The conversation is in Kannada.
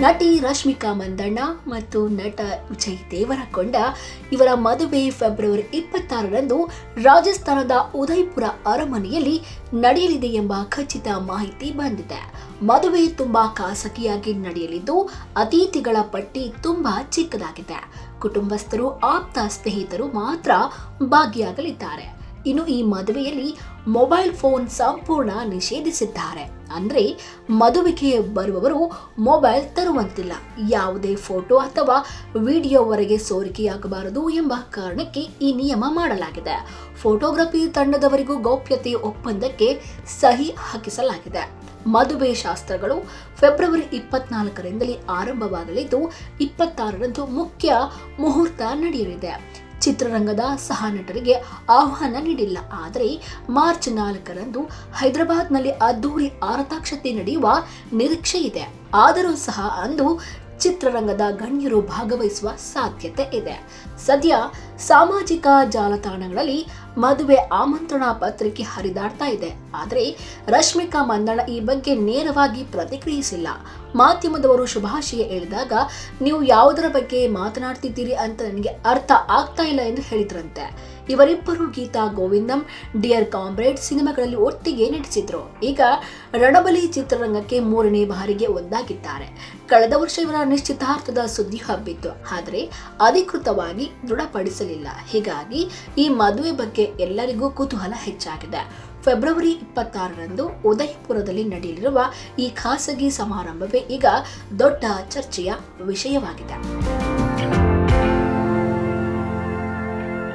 ನಟಿ ರಶ್ಮಿಕಾ ಮಂದಣ್ಣ ಮತ್ತು ನಟ ವಿಜಯ್ ದೇವರಕೊಂಡ ಇವರ ಮದುವೆ ಫೆಬ್ರವರಿ ಇಪ್ಪತ್ತಾರರಂದು ರಾಜಸ್ಥಾನದ ಉದಯ್ಪುರ ಅರಮನೆಯಲ್ಲಿ ನಡೆಯಲಿದೆ ಎಂಬ ಖಚಿತ ಮಾಹಿತಿ ಬಂದಿದೆ. ಮದುವೆ ತುಂಬಾ ಖಾಸಗಿಯಾಗಿ ನಡೆಯಲಿದ್ದು, ಅತಿಥಿಗಳ ಪಟ್ಟಿ ತುಂಬಾ ಚಿಕ್ಕದಾಗಿದೆ. ಕುಟುಂಬಸ್ಥರು, ಆಪ್ತ ಸ್ನೇಹಿತರು ಮಾತ್ರ ಭಾಗಿಯಾಗಲಿದ್ದಾರೆ. ಇನ್ನು ಈ ಮದುವೆಯಲ್ಲಿ ಮೊಬೈಲ್ ಫೋನ್ ಸಂಪೂರ್ಣ ನಿಷೇಧಿಸಿದ್ದಾರೆ. ಅಂದರೆ ಮದುವೆಗೆ ಬರುವವರು ಮೊಬೈಲ್ ತರುವಂತಿಲ್ಲ. ಯಾವುದೇ ಫೋಟೋ ಅಥವಾ ವಿಡಿಯೋವರೆಗೆ ಸೋರಿಕೆಯಾಗಬಾರದು ಎಂಬ ಕಾರಣಕ್ಕೆ ಈ ನಿಯಮ ಮಾಡಲಾಗಿದೆ. ಫೋಟೋಗ್ರಫಿ ತಂಡದವರಿಗೂ ಗೌಪ್ಯತೆ ಒಪ್ಪಂದಕ್ಕೆ ಸಹಿ ಹಾಕಿಸಲಾಗಿದೆ. ಮದುವೆ ಶಾಸ್ತ್ರಗಳು ಫೆಬ್ರವರಿ ಇಪ್ಪತ್ನಾಲ್ಕರಿಂದಲೇ ಆರಂಭವಾಗಲಿದ್ದು, ಇಪ್ಪತ್ತಾರರಂದು ಮುಖ್ಯ ಮುಹೂರ್ತ ನಡೆಯಲಿದೆ. ಚಿತ್ರರಂಗದ ಸಹ ನಟರಿಗೆ ಆಹ್ವಾನ ನೀಡಿಲ್ಲ. ಆದರೆ ಮಾರ್ಚ್ ನಾಲ್ಕರಂದು ಹೈದರಾಬಾದ್ನಲ್ಲಿ ಅದ್ದೂರಿ ಆರತಾಕ್ಷತೆ ನಡೆಯುವ ನಿರೀಕ್ಷೆ ಇದೆ ಆದರೂ ಸಹ ಅಂದು ಚಿತ್ರರಂಗದ ಗಣ್ಯರು ಭಾಗವಹಿಸುವ ಸಾಧ್ಯತೆ ಇದೆ. ಸದ್ಯ ಸಾಮಾಜಿಕ ಜಾಲತಾಣಗಳಲ್ಲಿ ಮದುವೆ ಆಮಂತ್ರಣ ಪತ್ರಿಕೆ ಹರಿದಾಡ್ತಾ ಇದೆ. ಆದರೆ ರಶ್ಮಿಕಾ ಮಂದಣ ಈ ಬಗ್ಗೆ ನೇರವಾಗಿ ಪ್ರತಿಕ್ರಿಯಿಸಿಲ್ಲ. ಮಾಧ್ಯಮದವರು ಶುಭಾಶಯ ಹೇಳಿದಾಗ, ನೀವು ಯಾವುದರ ಬಗ್ಗೆ ಮಾತನಾಡ್ತಿದ್ದೀರಿ ಅಂತ ನನಗೆ ಅರ್ಥ ಆಗ್ತಾ ಇಲ್ಲ ಎಂದು ಹೇಳಿದ್ರಂತೆ. ಇವರಿಬ್ಬರು ಗೀತಾ ಗೋವಿಂದಂ, ಡಿಯರ್ ಕಾಮ್ರೇಡ್ ಸಿನಿಮಾಗಳಲ್ಲಿ ಒಟ್ಟಿಗೆ ನಟಿಸಿದ್ರು. ಈಗ ರಣಬಲಿ ಚಿತ್ರರಂಗಕ್ಕೆ ಮೂರನೇ ಬಾರಿಗೆ ಒಂದಾಗಿದ್ದಾರೆ. ಕಳೆದ ವರ್ಷ ಇವರ ನಿಶ್ಚಿತಾರ್ಥದ ಸುದ್ದಿ ಹಬ್ಬಿತ್ತು. ಆದರೆ ಅಧಿಕೃತವಾಗಿ ದೃಢಪಡಿಸಲಿಲ್ಲ. ಹೀಗಾಗಿ ಈ ಮದುವೆ ಬಗ್ಗೆ ಎಲ್ಲರಿಗೂ ಕುತೂಹಲ ಹೆಚ್ಚಾಗಿದೆ. ಫೆಬ್ರವರಿ ಇಪ್ಪತ್ತಾರರಂದು ಉದಯಪುರದಲ್ಲಿ ನಡೆಯಲಿರುವ ಈ ಖಾಸಗಿ ಸಮಾರಂಭವೇ ಈಗ ದೊಡ್ಡ ಚರ್ಚೆಯ ವಿಷಯವಾಗಿದೆ.